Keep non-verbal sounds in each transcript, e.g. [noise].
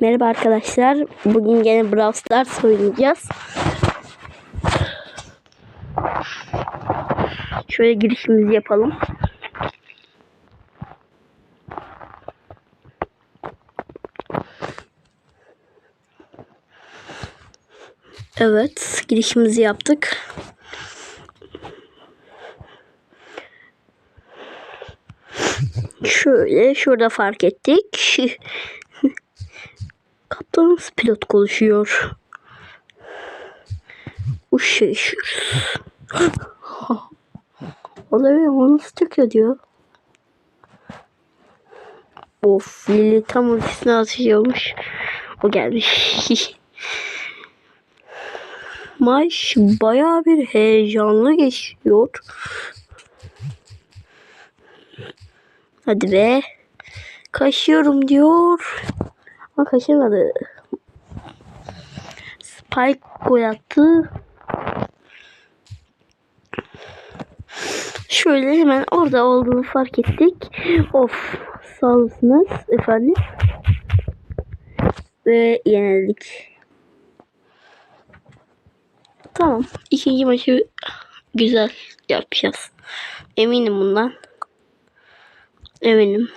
Merhaba arkadaşlar. Bugün gene Brawl Stars oynayacağız. Şöyle girişimizi yapalım. Evet, girişimizi yaptık. Şöyle şurada fark ettik. Kaptanımız pilot konuşuyor. Uşuşur. Orada öyle o nasıl çıkıyor diyor. Of Lili tam ultisine atıyormuş. O gelmiş. [laughs] Maç bayağı bir heyecanlı geçiyor. Hadi be. Kaşıyorum diyor. Ama kaşımadı. Spike gol attı. Şöyle hemen orada olduğunu fark ettik. Of sağ efendim. Ve yenildik. Tamam. ikinci maçı güzel yapacağız. Eminim bundan. Eminim.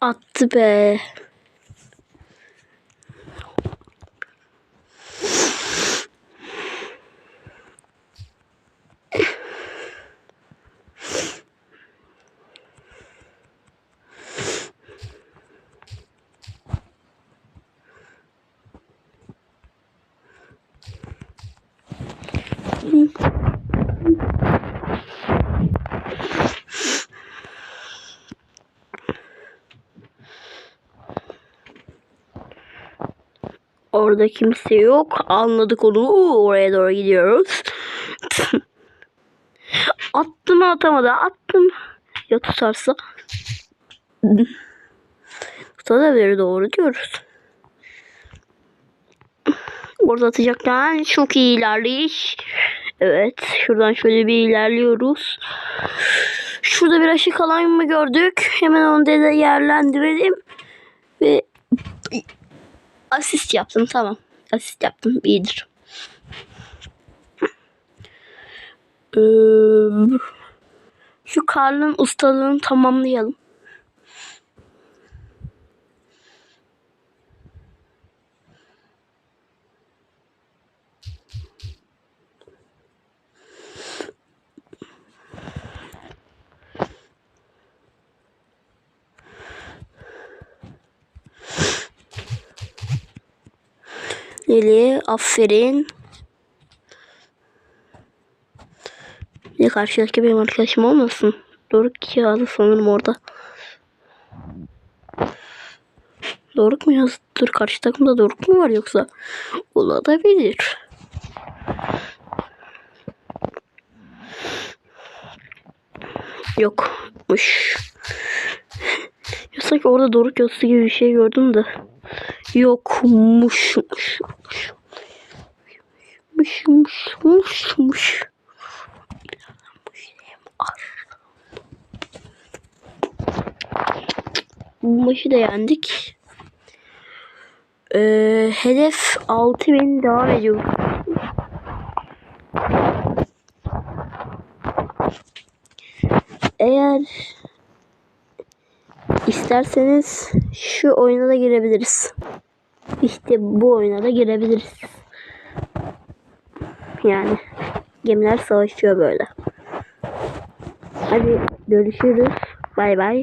Attı be. Orada kimse yok. Anladık onu. Oraya doğru gidiyoruz. [laughs] Attım atamadı. Attım. Ya tutarsa. Tutabilir doğru diyoruz. Orada atacaklar. Çok iyi ilerleyiş. Evet. Şuradan şöyle bir ilerliyoruz. Şurada bir aşı kalan mı gördük. Hemen onu da yerlendirelim. Ve asist yaptım tamam. Asist yaptım iyidir. Ee, şu Karl'ın ustalığını tamamlayalım. Lili aferin. Bir karşıdaki benim arkadaşım olmasın. Doruk yazdı sanırım orada. Doruk mu yazdı? Dur karşı takımda Doruk mu var yoksa? Olabilir. Yokmuş. Sanki orada Doruk yazısı gibi bir şey gördüm de. Yokmuş. Muş muş muş muş. Bu maçı da yendik. Ee, hedef 6000 devam ediyor. Eğer isterseniz şu oyuna da girebiliriz. İşte bu oyuna da girebiliriz. Yani gemiler savaşıyor böyle. Hadi görüşürüz. Bay bay.